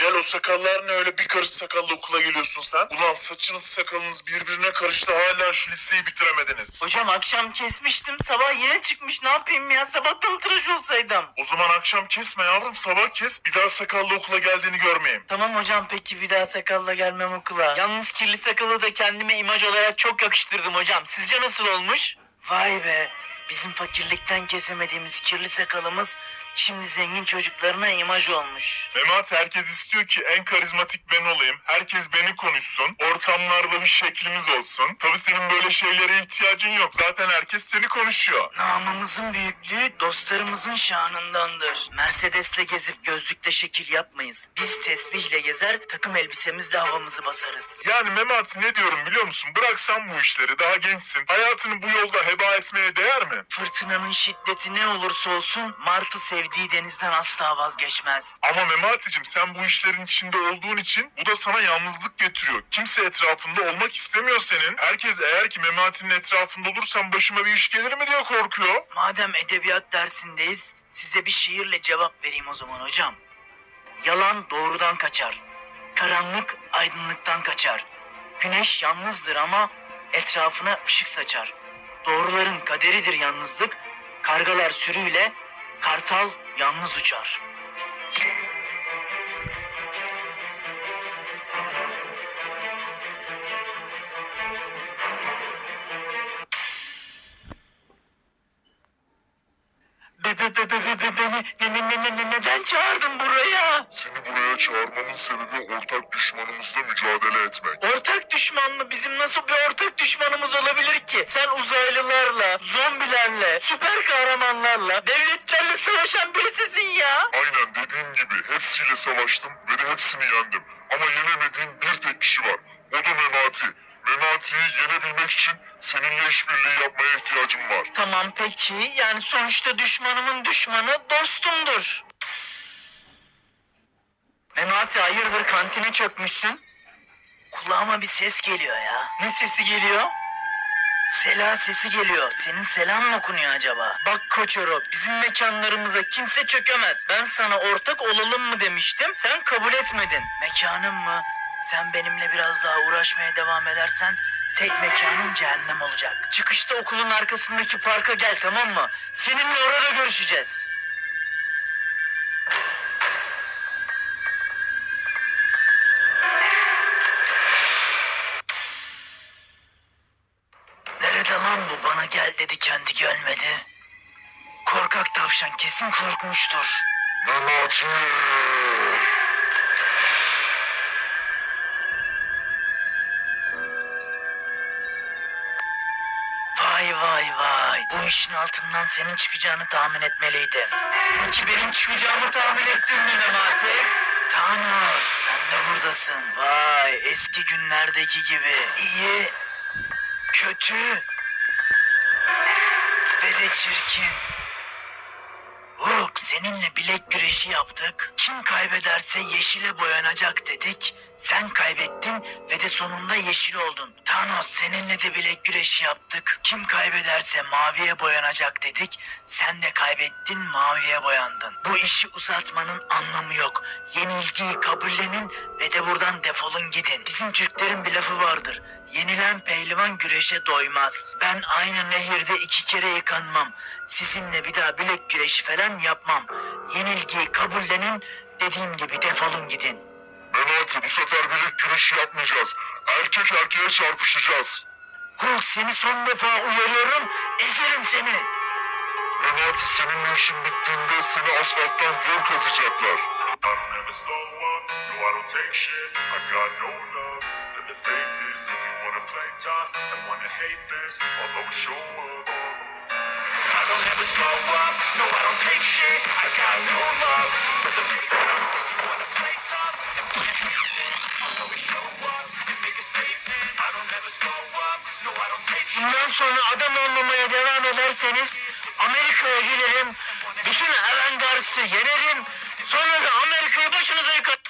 Bilal o sakallar ne öyle bir karış sakalla okula geliyorsun sen? Ulan saçınız sakalınız birbirine karıştı hala şu liseyi bitiremediniz. Hocam akşam kesmiştim sabah yine çıkmış ne yapayım ya sabahtan tıraş olsaydım. O zaman akşam kesme yavrum sabah kes. Bir daha sakallı okula geldiğini görmeyeyim. Tamam hocam peki bir daha sakalla gelmem okula. Yalnız kirli sakalı da kendime imaj olarak çok yakıştırdım hocam. Sizce nasıl olmuş? Vay be bizim fakirlikten kesemediğimiz kirli sakalımız şimdi zengin çocuklarına imaj olmuş. Memat herkes istiyor ki en karizmatik ben olayım. Herkes beni konuşsun. Ortamlarda bir şeklimiz olsun. Tabii senin böyle şeylere ihtiyacın yok. Zaten herkes seni konuşuyor. Namımızın büyüklüğü dostlarımızın şanındandır. Mercedes'le gezip gözlükle şekil yapmayız. Biz tesbihle gezer takım elbisemizle havamızı basarız. Yani Memat ne diyorum biliyor musun? Bıraksan bu işleri daha gençsin. Hayatını bu yolda heba etmeye değer mi? Fırtınanın şiddeti ne olursa olsun Martı sevdiği denizden asla vazgeçmez. Ama Memati'cim sen bu işlerin içinde olduğun için bu da sana yalnızlık getiriyor. Kimse etrafında olmak istemiyor senin. Herkes eğer ki Memati'nin etrafında olursam başıma bir iş gelir mi diye korkuyor. Madem edebiyat dersindeyiz size bir şiirle cevap vereyim o zaman hocam. Yalan doğrudan kaçar. Karanlık aydınlıktan kaçar. Güneş yalnızdır ama etrafına ışık saçar. Doğruların kaderidir yalnızlık. Kargalar sürüyle, kartal yalnız uçar. Ne, ne, ne, ne, ne- neden çağırdın buraya? Seni buraya çağırmamın sebebi ortak düşmanımızla mücadele etmek. Ortak düşman mı? Bizim nasıl bir ortak düşmanımız olabilir ki? Sen uzaylılarla, zombilerle, süper kahramanlarla, devletlerle savaşan birisisin ya. Aynen dediğim gibi hepsiyle savaştım ve de hepsini yendim. Ama yenemediğim bir tek kişi var. O da Memati. Memati'yi yenebilmek için seninle işbirliği yapmaya ihtiyacım var. Tamam peki. Yani sonuçta düşmanımın düşmanı dostumdur. Memati hayırdır kantine çökmüşsün? Kulağıma bir ses geliyor ya. Ne sesi geliyor? Sela sesi geliyor. Senin selam mı okunuyor acaba? Bak Koçoro bizim mekanlarımıza kimse çökemez. Ben sana ortak olalım mı demiştim. Sen kabul etmedin. Mekanım mı? Sen benimle biraz daha uğraşmaya devam edersen tek mekanın cehennem olacak. Çıkışta okulun arkasındaki parka gel tamam mı? Seninle orada görüşeceğiz. Nerede lan bu? Bana gel dedi kendi gelmedi. Korkak tavşan kesin korkmuştur. Memati! Vay vay vay. Bu işin altından senin çıkacağını tahmin etmeliydim. Peki benim çıkacağımı tahmin ettin mi Memati? Thanos sen de buradasın. Vay eski günlerdeki gibi. İyi, kötü ve de çirkin. Uruk seninle bilek güreşi yaptık. Kim kaybederse yeşile boyanacak dedik. Sen kaybettin ve de sonunda yeşil oldun. Thanos seninle de bilek güreşi yaptık. Kim kaybederse maviye boyanacak dedik. Sen de kaybettin maviye boyandın. Bu işi uzatmanın anlamı yok. Yenilgiyi kabullenin ve de buradan defolun gidin. Bizim Türklerin bir lafı vardır. Yenilen pehlivan güreşe doymaz. Ben aynı nehirde iki kere yıkanmam. Sizinle bir daha bilek güreşi falan yapmam. Yenilgiyi kabullenin, dediğim gibi defolun gidin. Memati bu sefer bilek güreşi yapmayacağız. Erkek erkeğe çarpışacağız. Hulk seni son defa uyarıyorum, ezerim seni. Memati seninle işin bittiğinde seni asfalttan zor kazacaklar. I don't ever slow up, no I don't take shit I got no love for the fakeness adam olmamaya devam ederseniz Amerika'ya gelirim, bütün Avengers'ı yenerim, sonra da Amerika'yı başınıza yıkarım.